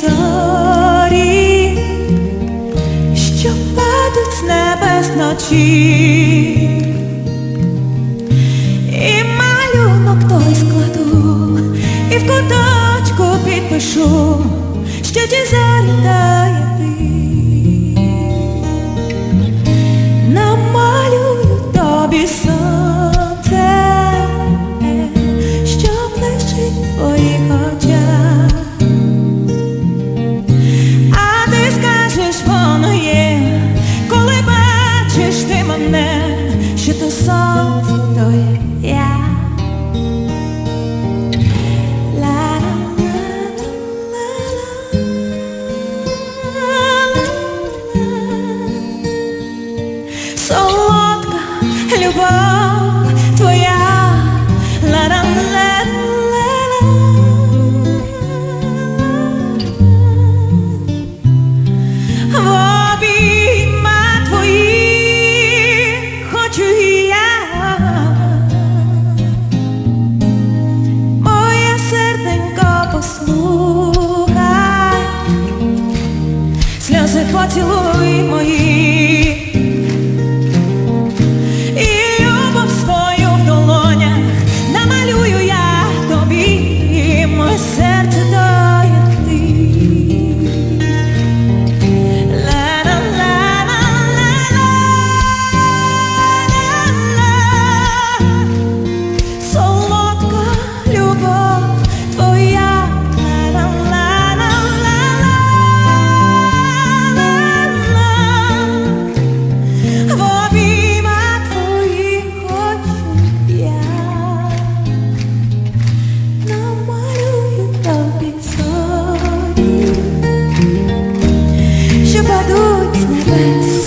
зорі, що падуть з небес ночі, і малюнок той складу, і в куточку підпишу, що ті заридає. солодка любов твоя на ранне. Обійма твої хочу і я, моє серденько послухай, сльози поцілуй мої. Christmas.